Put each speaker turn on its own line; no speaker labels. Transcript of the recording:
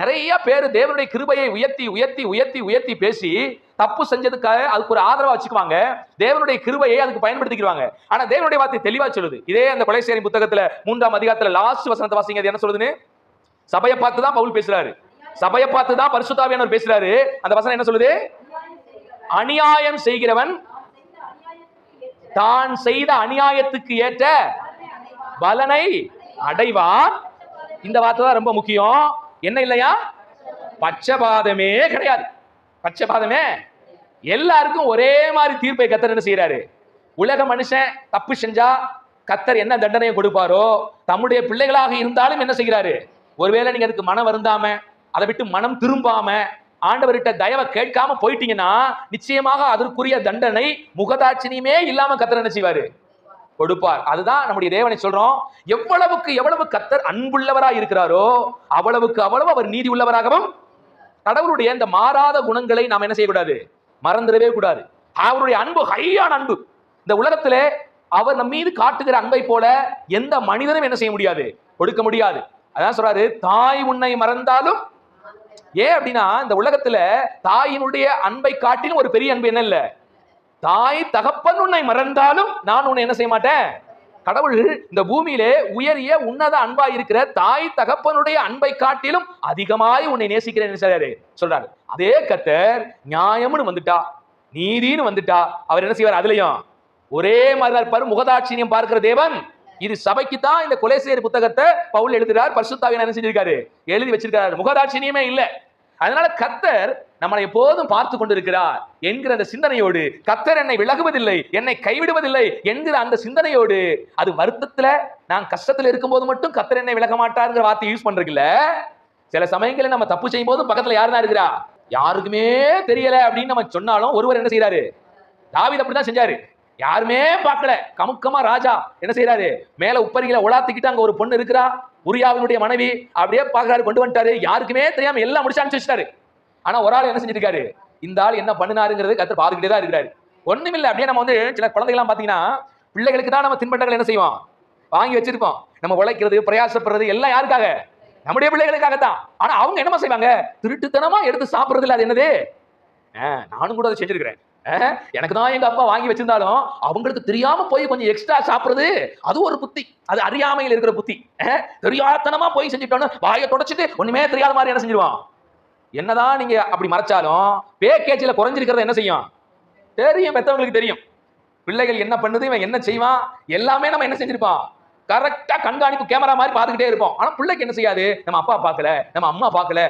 நிறைய பேர் தேவனுடைய கிருபையை உயர்த்தி உயர்த்தி உயர்த்தி உயர்த்தி பேசி தப்பு செஞ்சதுக்காக அதுக்கு ஒரு ஆதரவா வச்சுக்குவாங்க. தேவனுடைய கிருபையை அதுக்கு பயன்படுத்திக்கிறாங்க ஆனா தேவனுடைய வார்த்தை தெளிவா சொல்லுது. இதே அந்த கொலைசேரி புத்தகத்துல மூன்றாம் அதிகாரத்துல லாஸ்ட் வசனத்தை வாசிங்க. அது என்ன சொல்லுதுன்னு? சபையை பார்த்து தான் பவுல் பேசுறாரு. சபையை பார்த்து தான் பரிசுத்தாவியானவர் பேசுறாரு. அந்த வசனம் என்ன சொல்லுது? அநியாயம் செய்கிறவன் தான் செய்த அநியாயத்துக்கு ஏற்ற பலனை அடைவான். இந்த வார்த்தை தான் ரொம்ப முக்கியம். என்ன இல்லையா? பச்சபாதமே கிடையாது. பச்சபாதமே எல்லாருக்கும் ஒரே மாதிரி தீர்ப்பை கத்தர் என்ன செய்யறாரு உலக மனுஷன் தப்பு செஞ்சா கத்தர் என்ன தண்டனையை கொடுப்பாரோ தம்முடைய பிள்ளைகளாக இருந்தாலும் என்ன செய்கிறாரு? ஒருவேளை நீங்க அதுக்கு மனம் வருந்தாம அதை விட்டு மனம் திரும்பாம ஆண்டவர்கிட்ட தயவை கேட்காம போயிட்டீங்கன்னா நிச்சயமாக அதற்குரிய தண்டனை முகதாட்சினியுமே இல்லாம கத்தர் என்ன செய்வாரு? கொடுப்பார். அதுதான் நம்முடைய தேவனை சொல்றோம். எவ்வளவுக்கு எவ்வளவு கத்தர் அன்புள்ளவராக இருக்கிறாரோ அவ்வளவுக்கு அவ்வளவு அவர் நீதி உள்ளவராகவும் கடவுளுடைய இந்த மாறாத குணங்களை நாம் என்ன செய்யக்கூடாது? மறந்துடவே கூடாது. அவருடைய அன்பு ஹையான அன்பு. இந்த உலகத்திலே அவர் நம் மீது காட்டுகிற அன்பை போல எந்த மனிதனும் என்ன செய்ய முடியாது? கொடுக்க முடியாது. அதான் சொல்றாரு தாய் உன்னை மறந்தாலும் ஏன் அப்படின்னா இந்த உலகத்துல தாயினுடைய அன்பை காட்டிலும் ஒரு பெரிய அன்பு என்ன இல்லை? தாய் தகப்பன் உன்னை மறந்தாலும் நான் உன்னை என்ன செய்ய மாட்டேன்? கடவுள் இந்த பூமியிலே உயரிய உன்னத அன்பா இருக்கிற தாய் தகப்பனுடைய அன்பை காட்டிலும் அதிகமாய் உன்னை நேசிக்கிறேன் சொல்றாரு. சொல்றாரு. அதே கத்தர் நியாயம்னு வந்துட்டா நீதின்னு வந்துட்டா அவர் என்ன செய்வார்? அதுலயும் ஒரே மாதிரி தான் முகதாட்சியம் பார்க்கிற தேவன் இது சபைக்கு தான் இந்த கொலைசேரி புத்தகத்தை பவுல் எழுதுறார். பரிசுத்தாவின் என்ன செஞ்சிருக்காரு? எழுதி வச்சிருக்காரு முகதாட்சியமே இல்லை. அதனால கத்தர் நம்மளை எப்போதும் பார்த்து கொண்டிருக்கிறார் என்கிற அந்த சிந்தனையோடு கத்தர் என்னை விலகுவதில்லை என்னை கைவிடுவதில்லை என்கிற அந்த சிந்தனையோடு அது வருத்தத்துல நான் கஷ்டத்துல இருக்கும்போது மட்டும் கத்தர் என்னை விலக மாட்டாருங்கிற வார்த்தை யூஸ் பண்றதுல சில சமயங்களில் நம்ம தப்பு செய்யும் போதும் பக்கத்துல யாருதான் இருக்கிறா? யாருக்குமே தெரியல அப்படின்னு நம்ம சொன்னாலும் ஒருவர் என்ன செய்யறாரு தாவித அப்படிதான் செஞ்சாரு. யாருமே பார்க்கல. கமுக்கமா ராஜா என்ன செய்யறாரு மேல உப்பரிகளை உலாத்திக்கிட்டு அங்க ஒரு பொண்ணு இருக்கிறா உரியாவினுடைய மனைவி அப்படியே பாக்குறாரு கொண்டு வந்துட்டாரு. யாருக்குமே தெரியாம எல்லாம் முடிச்சு அனுப்பிச்சு வச்சிட்டாரு. ஆனா ஒரு ஆள் என்ன செஞ்சிருக்காரு? இந்த ஆள் என்ன பண்ணினாருங்கிறது கத்தர் பார்த்துக்கிட்டே தான் இருக்கிறாரு. ஒண்ணுமில்ல அப்படியே நம்ம வந்து சில குழந்தைகள்லாம் பாத்தீங்கன்னா பிள்ளைகளுக்கு தான் நம்ம தின்பண்டங்கள் என்ன செய்வோம்? வாங்கி வச்சிருப்போம். நம்ம உழைக்கிறது பிரயாசப்படுறது எல்லாம் யாருக்காக? நம்முடைய பிள்ளைகளுக்காக தான் ஆனா அவங்க என்னமா செய்வாங்க? திருட்டுத்தனமா எடுத்து சாப்பிடுறது இல்ல அது என்னது? ஆ, நானும் கூட அதை செஞ்சிருக்கிறேன். எனக்கு தான் எங்க அப்பா வாங்கி வச்சிருந்தாலும் அவங்களுக்கு தெரியாம போய் கொஞ்சம் எக்ஸ்ட்ரா சாப்பிடுறது அது ஒரு புத்தி. அது அறியாமையில் இருக்கிற புத்தி. தெரியாதனமா போய் செஞ்சுட்டோன்னு வாயை தொடச்சிட்டு ஒண்ணுமே தெரியாத மாதிரி என்ன செஞ்சிருவான் என்னதான் நீங்க அப்படி மறைச்சாலும் பேக்கேஜில் குறைஞ்சிருக்கிறத என்ன செய்யும்? தெரியும் பெத்தவங்களுக்கு தெரியும். பிள்ளைகள் என்ன பண்ணுது இவன் என்ன செய்வான்? எல்லாமே நம்ம என்ன செஞ்சிருப்பான் கரெக்டாக கண்காணிப்பு கேமரா மாதிரி பார்த்துக்கிட்டே இருப்போம். ஆனால் பிள்ளைக்கு என்ன செய்யாது? நம்ம அப்பா பார்க்கல நம்ம அம்மா பார்க்கல.